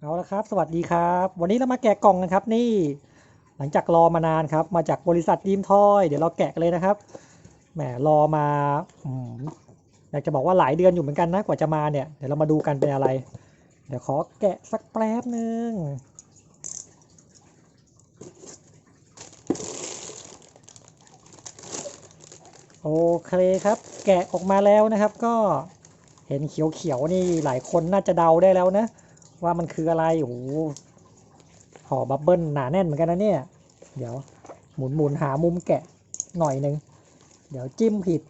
เอาละครับ สวัสดีครับ วันนี้เรามาแกะกล่องกันครับ นี่ หลังจากรอมานานครับ มาจากบริษัทดีมทอย เดี๋ยวเราแกะกันเลยนะครับ แหม รอมาอืมอยากจะบอกว่าหลายเดือนอยู่เหมือนกันนะ กว่าจะมาเนี่ย เดี๋ยวเรามาดูกันเป็นอะไร เดี๋ยวขอแกะสักแป๊บหนึ่งโอเคครับ แกะออกมาแล้วนะครับ ก็เห็นเขียวๆนี่หลายคนน่าจะเดาได้แล้วนะ ว่ามันคืออะไรโอ้โหห่อบับเบิ้ลหนาแน่นเหมือนกันนะเนี่ย เดี๋ยวหมุนหมุนหามุมแกะหน่อยหนึ่งเดี๋ยวจิ้มผิด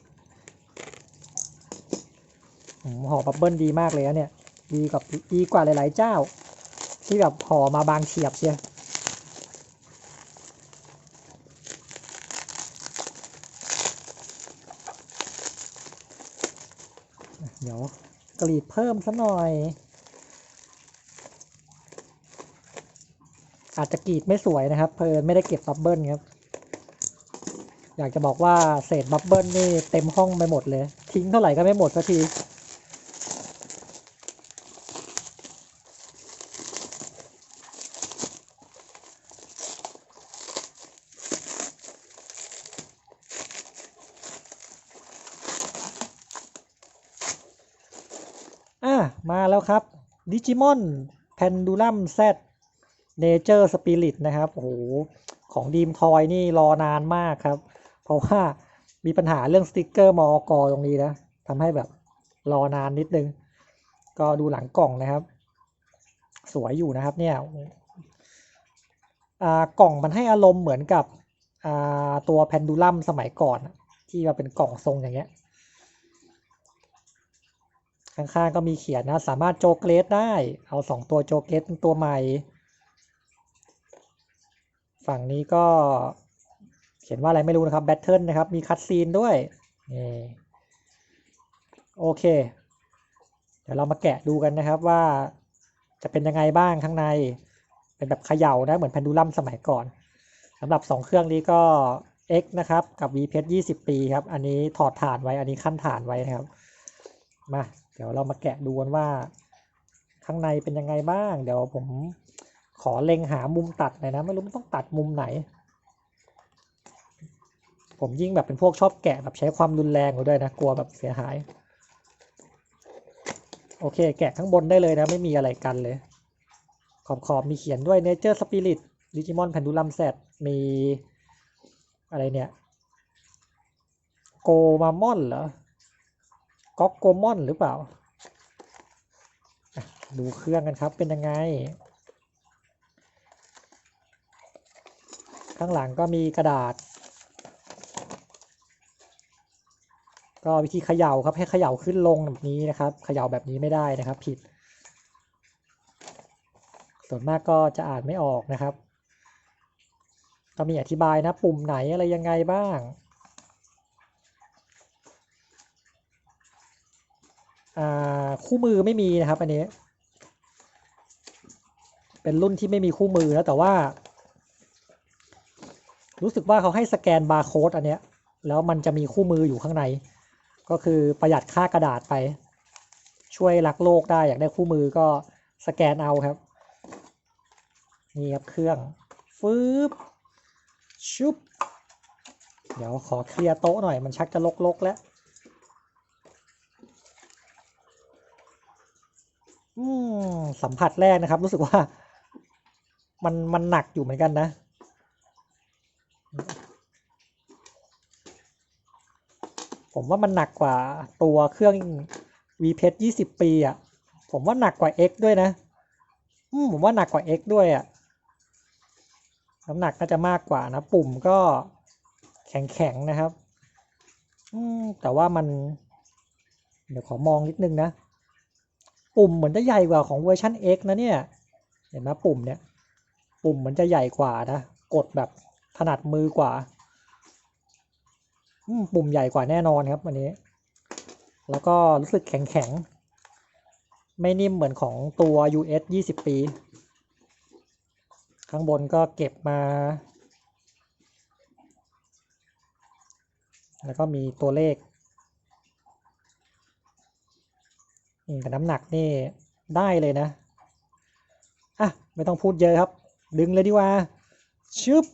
ห่อบับเบิ้ลดีมากเลยนะเนี่ย ดีกับดีกว่าหลายๆเจ้า ที่แบบห่อมาบางเฉียบเชียเดี๋ยวกรีดเพิ่มสัหน่อย อาจจะกรีดไม่สวยนะครับ เพลินไม่ได้เก็บบับเบิ้ลครับ อยากจะบอกว่าเศษบับเบิ้ลนี่เต็มห้องไปหมดเลย ทิ้งเท่าไหร่ก็ไม่หมดสักทีอะมาแล้วครับดิจิมอนแพนดูลัมแซด เนเจอร์สปิริตนะครับโอ้โหของดีมทอยนี่รอนานมากครับ เพราะว่ามีปัญหาเรื่องสติกเกอร์มอกตรงนี้นะทำให้แบบรอนานนิดนึง ก็ดูหลังกล่องนะครับ สวยอยู่นะครับเนี่ยอ่ากล่องมันให้อารมณ์เหมือนกับอ่าตัวแพนดูลัมสมัยก่อน ที่ว่าเป็นกล่องทรงอย่างเงี้ย ข้างๆก็มีเขียนนะ สามารถโจเกรดได้ เอาสองตัวโจเกรดเป็นตัวใหม่ ฝั่งนี้ก็เขียนว่าอะไรไม่รู้นะครับแบทเทิลนะครับ มีคัตซีนด้วยนี่โอเค เดี๋ยวเรามาแกะดูกันนะครับว่าจะเป็นยังไงบ้างข้างใน เป็นแบบเขย่านะ เหมือนแพนดูลัมสมัยก่อนสำหรับ 2 เครื่องนี้ก็ X นะครับ กับ V p 20ปีครับ อันนี้ถอดฐานไว้ อันนี้ขั้นฐานไว้นะครับ มา เดี๋ยวเรามาแกะดูกันว่า ข้างในเป็นยังไงบ้าง เดี๋ยวผม ขอเล็งหามุมตัดหน่อยนะ ไม่รู้มันต้องตัดมุมไหน ผมยิ่งแบบเป็นพวกชอบแกะแบบใช้ความรุนแรงด้วยนะกลัวแบบเสียหาย โอเค แกะข้างบนได้เลยนะ ไม่มีอะไรกันเลย ขอบขอบมีเขียนด้วย Nature Spirit Digimon Pendulum Z มีอะไรเนี่ยโกมามอนเหรอก๊อกโกมอนหรือเปล่า ดูเครื่องกันครับเป็นยังไง ข้างหลังก็มีกระดาษ ก็วิธีเขย่าครับให้เขย่าขึ้นลงแบบนี้นะครับ เขย่าแบบนี้ไม่ได้นะครับ ผิด ส่วนมากก็จะอ่านไม่ออกนะครับ ก็มีอธิบายนะปุ่มไหนอะไรยังไงบ้างอ่าคู่มือไม่มีนะครับอันนี้ เป็นรุ่นที่ไม่มีคู่มือแล้วแต่ว่า รู้สึกว่าเขาให้สแกนบาร์โค้ดอันเนี้ย แล้วมันจะมีคู่มืออยู่ข้างใน ก็คือประหยัดค่ากระดาษไป ช่วยรักโลกได้อยากได้คู่มือก็สแกนเอาครับ นี่ครับเครื่องฟืบชุบ เดี๋ยวขอเคลียร์โต๊ะหน่อยมันชักจะลกๆแล้ว อืม สัมผัสแรกนะครับ รู้สึกว่า มันมันหนักอยู่เหมือนกันนะ ผมว่ามันหนักกว่าตัวเครื่อง v p 20 ปีอะ ผมว่าหนักกว่า X ด้วยนะอืมผมว่าหนักกว่า X ด้วยอะ น้ำหนักน่าจะมากกว่านะ ปุ่มก็แข็งๆนะครับ อืมแต่ว่ามัน เดี๋ยวขอมองนิดนึงนะ ปุ่มเหมือนจะใหญ่กว่าของเวอร์ชัน X นะเนี่ย เห็นไหมปุ่มเนี่ย ปุ่มเหมือนจะใหญ่กว่านะ กดแบบถนัดมือกว่า ปุ่มใหญ่กว่าแน่นอนครับอันนี้ แล้วก็รู้สึกแข็งแข็งๆไม่นิ่มเหมือนของตัว US 20 ปี ข้างบนก็เก็บมา แล้วก็มีตัวเลขแต่น้ำหนักนี่ได้เลยนะไม่ต้องพูดเยอะครับ ดึงเลยดีกว่าชึบ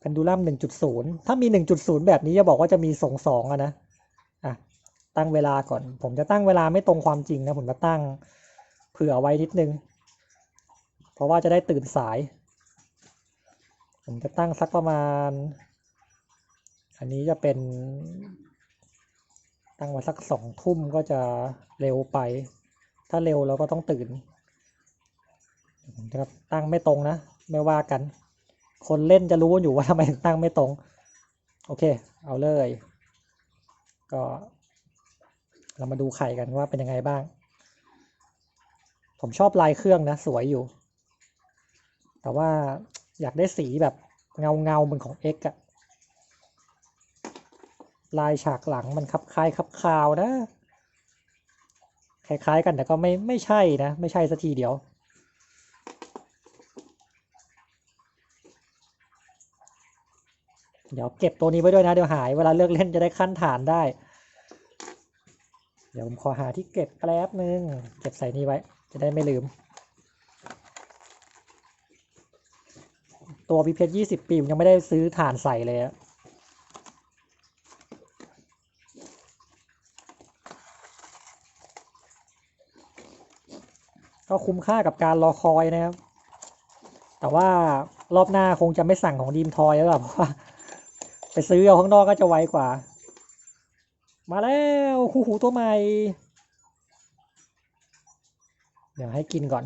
เพนดูลัม 1.0 ถ้ามี 1.0 แบบนี้จะบอกว่าจะมีส่งสองอะนะอะตั้งเวลาก่อน ผมจะตั้งเวลาไม่ตรงความจริงนะ ผมจะตั้งเผื่อไว้นิดนึง เพราะว่าจะได้ตื่นสาย ผมจะตั้งสักประมาณ อันนี้จะเป็น ตั้งไว้สักสองทุ่มก็จะเร็วไป ถ้าเร็วเราก็ต้องตื่นผมจะตั้งไม่ตรงนะ ไม่ว่ากัน คนเล่นจะรู้อยู่ว่าทำไมถึงตั้งไม่ตรง โอเค เอาเลย ก็ เรามาดูไข่กันว่าเป็นยังไงบ้าง ผมชอบลายเครื่องนะ สวยอยู่ แต่ว่าอยากได้สีแบบเงาเงาเหมือนของ X อะลายฉากหลังมันคับคล้ายคับคาวนะ คล้ายๆกันแต่ก็ไม่ไม่ใช่นะ ไม่ใช่สักทีเดียว เดี๋ยวเก็บตัวนี้ไว้ด้วยนะ เดี๋ยวหายเวลาเลือกเล่นจะได้ขั้นฐานได้ เดี๋ยวผมขอหาที่เก็บแป๊บนึง เก็บใส่นี่ไว้ จะได้ไม่ลืม ตัวพีเพชยี่สิบปีผมยังไม่ได้ซื้อฐานใส่เลยอะก็คุ้มค่ากับการรอคอยนะครับ แต่ว่ารอบหน้าคงจะไม่สั่งของดีมทอยแล้วล่ะเพราะว่า ไปซื้อเอาข้างนอกก็จะไวกว่า มาแล้วคู่หูตัวใหม่ เดี๋ยวให้กินก่อน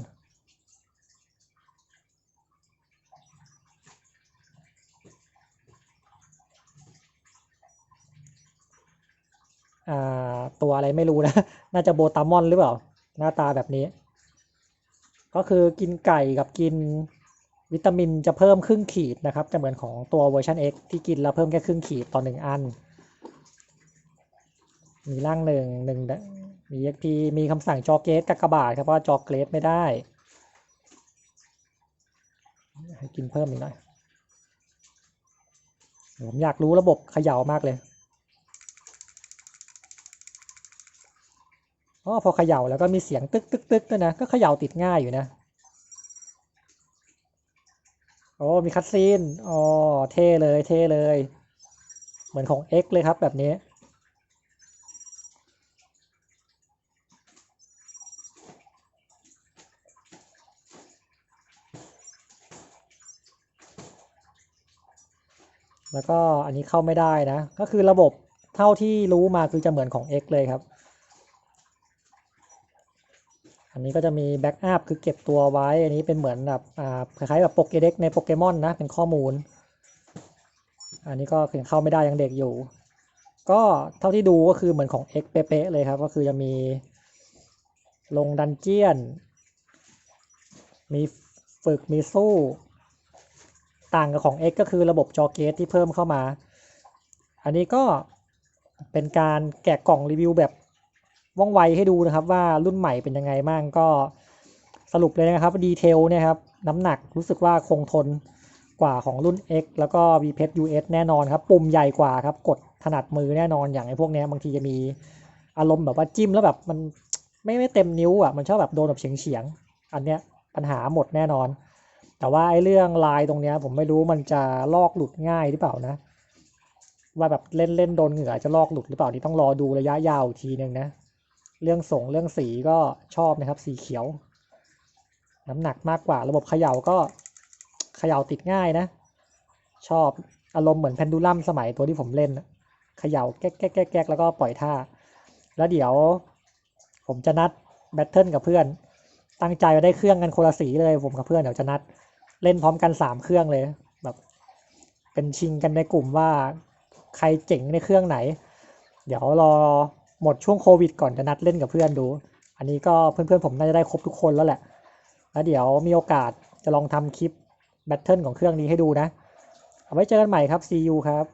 อ่า ตัวอะไรไม่รู้นะ น่าจะโบตามอนหรือเปล่า หน้าตาแบบนี้ ก็คือกินไก่กับกิน วิตามินจะเพิ่มครึ่งขีดนะครับ จะเหมือนของตัวเวอร์ชัน X ที่กินแล้วเพิ่มแค่ครึ่งขีดต่อหนึ่งอัน มีร่างหนึ่งหนึ่งมี XP มีคำสั่งจอเกตกากบาทครับเพราะว่าจอเกรดไม่ได้ ให้กินเพิ่มอีกหน่อยผมอยากรู้ระบบเขย่ามากเลยอ๋อพอเขย่าแล้วก็มีเสียงตึกตึกตึกด้วยนะ ก็เขย่าติดง่ายอยู่นะ โอ้มีคัตซีนอ๋อเท่เลยเท่เลย เหมือนของ X เลยครับแบบนี้แล้วก็อันนี้เข้าไม่ได้นะ ก็คือระบบเท่าที่รู้มาคือจะเหมือนของ X เลยครับ อันนี้ก็จะมีแบ็กอัพคือเก็บตัวไว้ อันนี้เป็นเหมือนแบบคล้ายๆแบบโปเกเด็กในโปเกมอนนะ เป็นข้อมูล อันนี้ก็ยังเข้าไม่ได้ยังเด็กอยู่ ก็เท่าที่ดูก็คือเหมือนของ X เป๊ะๆเลยครับ ก็คือจะมีลงดันเจียน มีฝึกมีสู้ ต่างกับของ X ก็คือระบบจอเกตที่เพิ่มเข้ามา อันนี้ก็เป็นการแกะกล่องรีวิวแบบ ว่องไวให้ดูนะครับว่ารุ่นใหม่เป็นยังไงบ้างก็สรุปเลยนะครับดีเทลเนี่ยครับน้ำหนักรู้สึกว่าคงทนกว่าของรุ่น X แล้วก็ v p e t US แน่นอนครับ ปุ่มใหญ่กว่าครับกดถนัดมือแน่นอนอย่างไอ้พวกเนี้ยบางทีจะมีอารมณ์แบบว่าจิ้มแล้วแบบมันไม่ไม่เต็มนิ้วอะมันชอบแบบโดนแบบเฉียงเฉียงๆอันเนี้ยปัญหาหมดแน่นอน แต่ว่าไอ้เรื่องลายตรงเนี้ยผมไม่รู้มันจะลอกหลุดง่ายหรือเปล่านะ ว่าแบบเล่นเล่นโดนเหงื่อจะลอกหลุดหรือเปล่านี่ต้องรอดูระยะยาวทีหนึ่งนะ เรื่องส่งเรื่องสีก็ชอบนะครับ สีเขียว น้ำหนักมากกว่าระบบเขย่าก็เขย่าติดง่ายนะ ชอบอารมณ์เหมือนแพนดูลัมสมัยตัวที่ผมเล่นเขย่าแก๊กแก๊กแก๊กแก๊กแล้วก็ปล่อยท่า แล้วเดี๋ยว ผมจะนัดแบทเทิลกับเพื่อน ตั้งใจไว้ได้เครื่องกันคนละสีเลย ผมกับเพื่อนเดี๋ยวจะนัดเล่นพร้อมกันสามเครื่องเลยแบบเป็นชิงกันในกลุ่มว่าใครเจ๋งในเครื่องไหน เดี๋ยวรอ หมดช่วงโควิดก่อนจะนัดเล่นกับเพื่อนดู อันนี้ก็เพื่อนๆผมน่าจะได้ครบทุกคนแล้วแหละ แล้วเดี๋ยวมีโอกาสจะลองทำคลิปแบทเทิลของเครื่องนี้ให้ดูนะ เอาไว้เจอกันใหม่ครับ see you ครับ